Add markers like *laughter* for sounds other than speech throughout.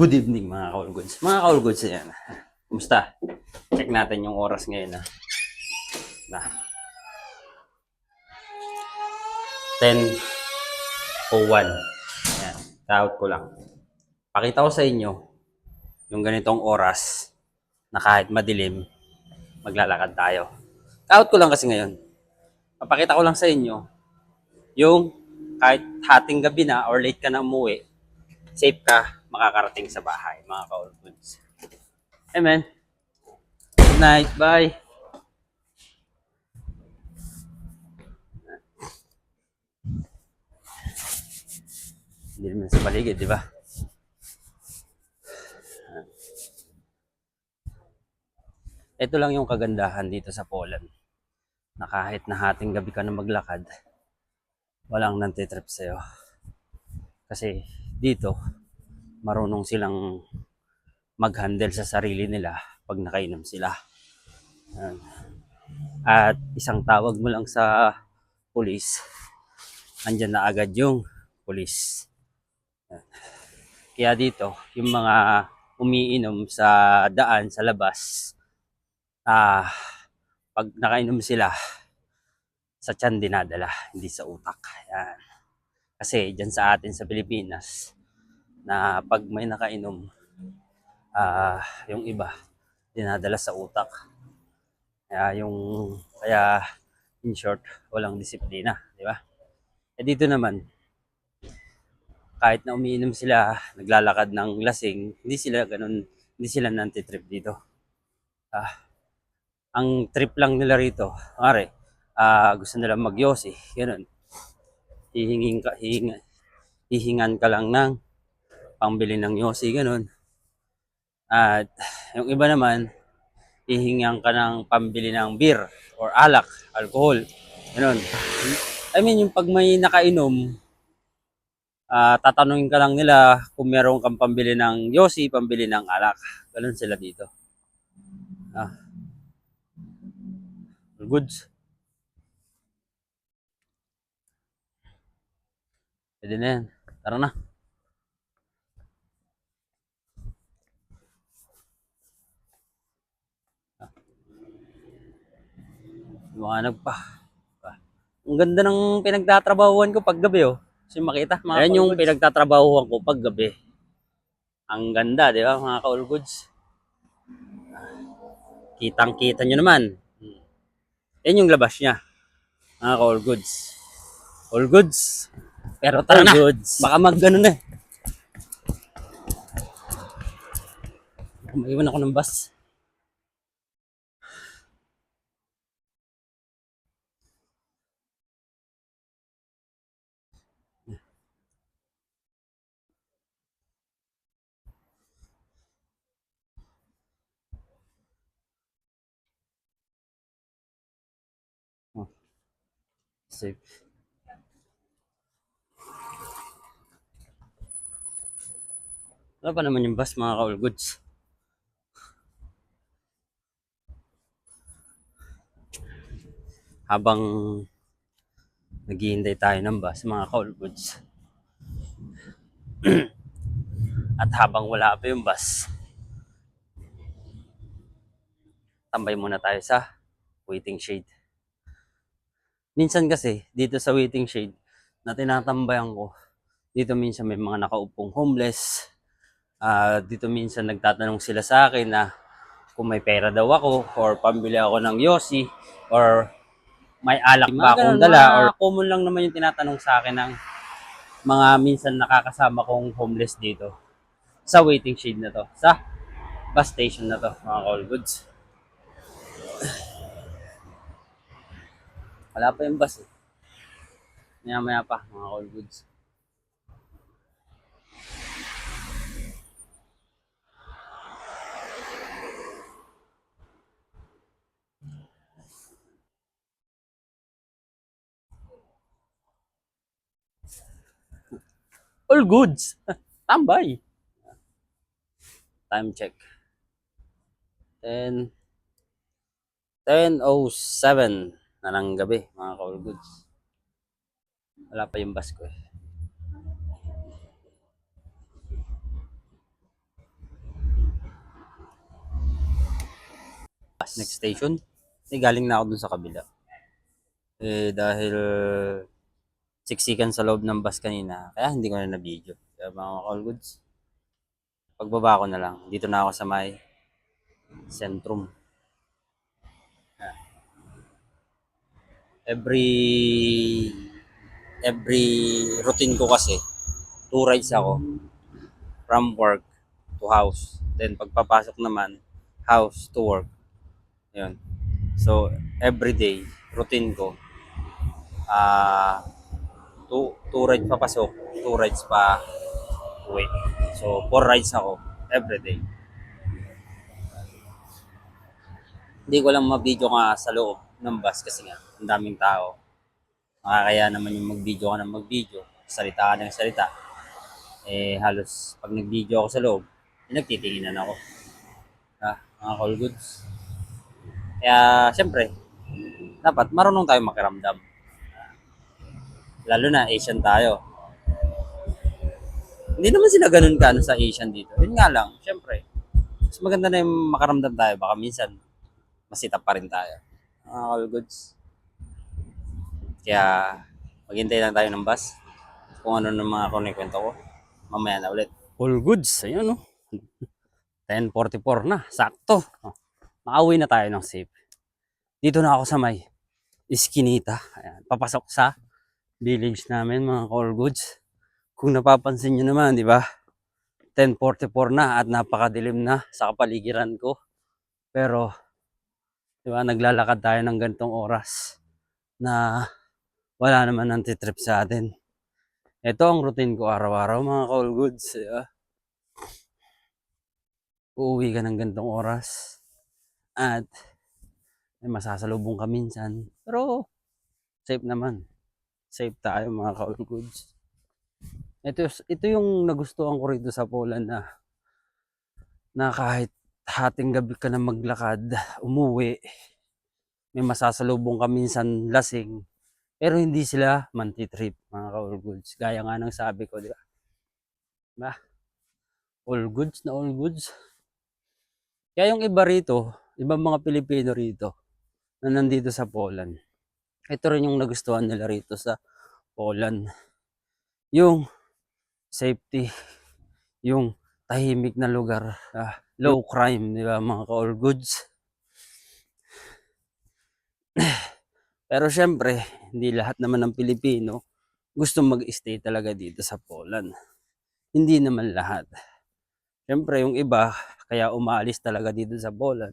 Good evening mga ka-all goods. Mga ka-all goods yan. Kumusta? Check natin yung oras ngayon na. Na. 10.01. Yan. Tawag ko lang. Pakita ko sa inyo yung ganitong oras na kahit madilim, maglalakad tayo. Tawag ko lang kasi ngayon. Papakita ko lang sa inyo yung kahit hating gabi na or late ka na umuwi, safe ka makakarating sa bahay, mga ka-all. Amen. Good night. Bye. Hindi naman sa paligid, di ba? Ito lang yung kagandahan dito sa Poland. Na kahit na hating gabi ka na maglakad, walang nantitrip sa'yo. Kasi dito, marunong silang mag-handle sa sarili nila pag nakainom sila. Yan. At isang tawag mo lang sa pulis, andyan na agad yung pulis. Kaya dito, yung mga umiinom sa daan, sa labas, ah, pag nakainom sila, sa tiyan dinadala, hindi sa utak. Yan. Kasi dyan sa atin sa Pilipinas, na pag may nakainom, ah yung iba, dinadala sa utak. Kaya yung, kaya in short, walang disiplina, di ba? Eh dito naman, kahit na umiinom sila, naglalakad ng lasing, hindi sila ganun, hindi sila nanti-trip dito. Ah, ang trip lang nila rito, mare, ah gusto nila magyosi, ganun. Hihingin ka, hihinga, hihingan ka lang ng pambili ng yosi, ganun. At yung iba naman, hihingan ka ng pambili ng beer or alak, alcohol. Ganun. I mean, yung pag may nakainom, ah tatanungin ka lang nila kung meron kang pambili ng yosi, pambili ng alak. Ganun sila dito. Ah. Goods. Pwede na yan. Tara na. Luwanag pa. Ang ganda ng pinagtatrabahuan ko pag gabi oh. Kasi makita mga Ayan yung pinagtatrabahuan ko pag gabi. Ang ganda, di ba mga ka-all goods? Kitang kita nyo naman. Yan yung labas niya. Mga ka-all goods. All goods. Pero tara na. Goods. Baka mag ganun eh. Maiwan ako ng bus. Safe. Wala pa naman yung bus mga ka-all goods. Habang naghihintay tayo ng bus mga ka-all goods. *clears throat* At habang wala pa yung bus, tambay muna tayo sa waiting shade. Minsan kasi, dito sa waiting shade, na tinatambayan ko, dito minsan may mga nakaupong homeless, Ah, dito minsan nagtatanong sila sa akin na kung may pera daw ako or pambili ako ng yosi or may alak ba akong dala or common lang naman yung tinatanong sa akin ng mga minsan nakakasama kong homeless dito sa waiting shade na to sa bus station na to mga call goods wala pa yung bus eh maya maya pa mga call goods All goods. *laughs* Tambay. Time check. 10 10.07 na ng gabi mga ka goods. Wala pa yung bus ko eh. Next station, eh, galing na ako dun sa kabila. Eh, dahil 6 sa loob ng bus kanina, kaya hindi ko na na-video. Kaya mga all goods, pagbaba ko na lang. Dito na ako sa may Centrum. Every every routine ko kasi, two rides ako from work to house. Then pagpapasok naman, house to work. Yun. So, every day, routine ko, ah, two, two rides papasok, two rides pa uwi. So, four rides ako every day. Hindi ko lang ma-video nga sa loob ng bus kasi nga, ang daming tao. Makakaya naman yung mag-video ka ng mag-video, salita ka ng salita. Eh, halos pag nag-video ako sa loob, eh, nagtitinginan ako. Ah, mga call goods. Kaya, syempre, dapat marunong tayo makiramdam. Lalo na, Asian tayo. Hindi naman sila ganun ka ano, sa Asian dito. Yun nga lang, syempre, mas maganda na yung makaramdam tayo. Baka minsan, masita pa rin tayo. Mga call goods. Kaya, maghintay lang tayo ng bus. Kung ano ng mga kunikwento ko. Mamaya na ulit. All goods. Ayun, no? *laughs* 10.44 na. Sakto. Oh, Makauwi na tayo ng safe. Dito na ako sa may Iskinita. Ayan. Papasok sa village namin, mga call goods. Kung napapansin nyo naman, di ba? 10.44 na at napakadilim na sa kapaligiran ko. Pero, di naglalakad tayo ng ganitong oras na wala naman nang titrip sa atin. Ito ang routine ko araw-araw, mga call goods. Di ba? Uuwi ka ng ganitong oras at may masasalubong ka minsan. Pero, safe naman. Safe tayo, mga call goods. Ito, ito yung nagustuhan ko rito sa Poland na na kahit hating gabi ka na maglakad, umuwi, may masasalubong ka minsan lasing, pero hindi sila mantitrip, mga ka-all goods. Gaya nga ng sabi ko, di ba? Ba? All goods na all goods. Kaya yung iba rito, ibang mga Pilipino rito, na nandito sa Poland, ito rin yung nagustuhan nila rito sa Poland. Yung safety, yung tahimik na lugar, ah, low crime, di ba mga ka-all goods. *clears throat* Pero syempre, hindi lahat naman ng Pilipino gusto mag-stay talaga dito sa Poland. Hindi naman lahat. Syempre, yung iba, kaya umaalis talaga dito sa Poland.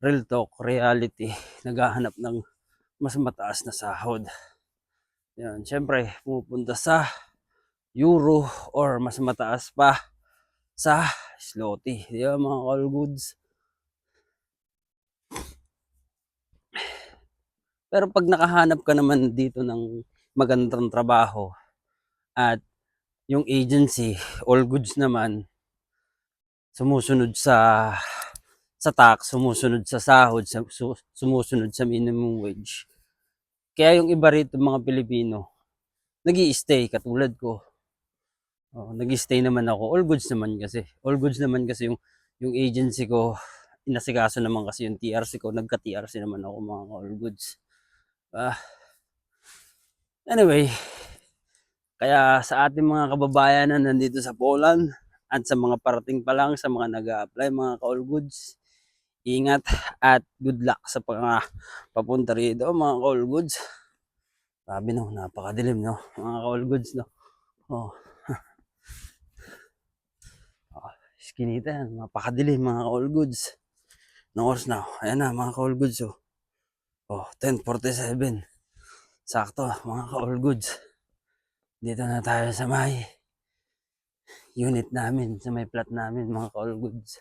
Real talk, reality, *laughs* naghahanap ng mas mataas na sahod. Yan, syempre, pumupunta sa euro or mas mataas pa sa zloty. Di ba mga all goods? Pero pag nakahanap ka naman dito ng magandang trabaho at yung agency, all goods naman, sumusunod sa sa tax, sumusunod sa sahod, sa, su- sumusunod sa minimum wage. Kaya yung iba rito mga Pilipino, nag stay katulad ko. Oh, nag stay naman ako. All goods naman kasi. All goods naman kasi yung yung agency ko, inasikaso naman kasi yung TRC ko. Nagka-TRC naman ako mga all goods. Ah. Anyway, kaya sa ating mga kababayan na nandito sa Poland at sa mga parating pa lang sa mga nag apply mga ka-all goods, ingat at good luck sa mga papunta rito mga ka-all goods. Sabi no, napakadilim no, mga ka-all goods no. Oh. oh skinita yan, napakadilim mga ka-all goods. No oras na, ayan na mga ka-all goods oh. Oh, 10.47. Sakto, mga ka-all goods. Dito na tayo sa may unit namin, sa may plat namin, mga ka-all goods.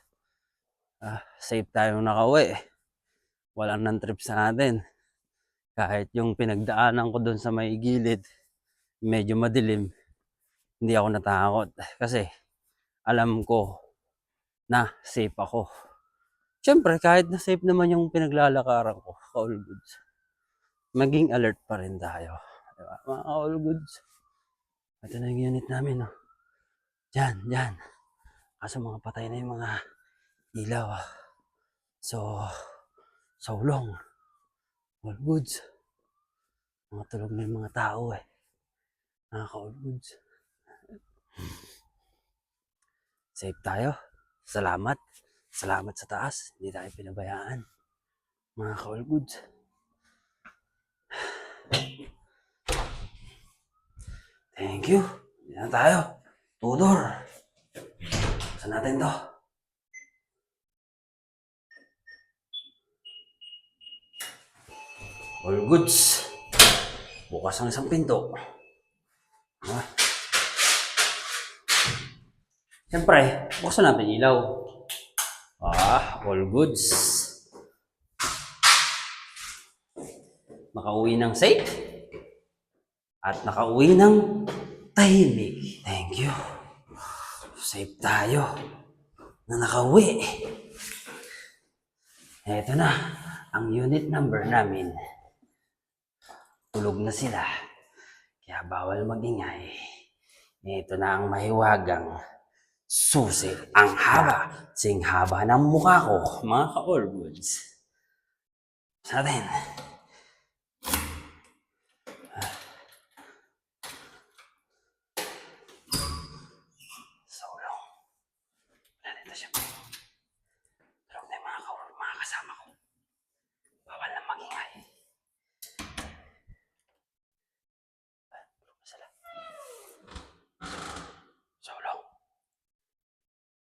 Ah, safe tayong nakauwi. Walang nang trip sa atin. Kahit yung pinagdaanan ko doon sa may gilid, medyo madilim, hindi ako natakot. Kasi alam ko na safe ako. Siyempre, kahit na safe naman yung pinaglalakaran ko, all goods, maging alert pa rin tayo. Diba? Mga all goods. Ito na yung unit namin, no? Diyan, diyan. Kaso mga patay na yung mga ilaw. ah. So, So long. All goods. Mga tulog na yung mga tao eh. Nakaka-all goods. Safe tayo. Salamat. Salamat sa taas. Hindi tayo pinabayaan. Mga ka-all goods. Thank you. Yan na tayo. Tudor. Saan natin to? All goods. Bukas ang isang pinto. Ah. Siyempre, buksan natin ilaw. Ah, all goods. Nakauwi ng safe. At nakauwi ng tahimik. Thank you. Safe tayo. Na nakauwi. Eto na, ang unit number namin. Tulog na sila. Kaya bawal magingay. Ito na ang mahiwagang susi. Ang haba. Sing haba ng mukha ko, mga ka-all. Sa atin.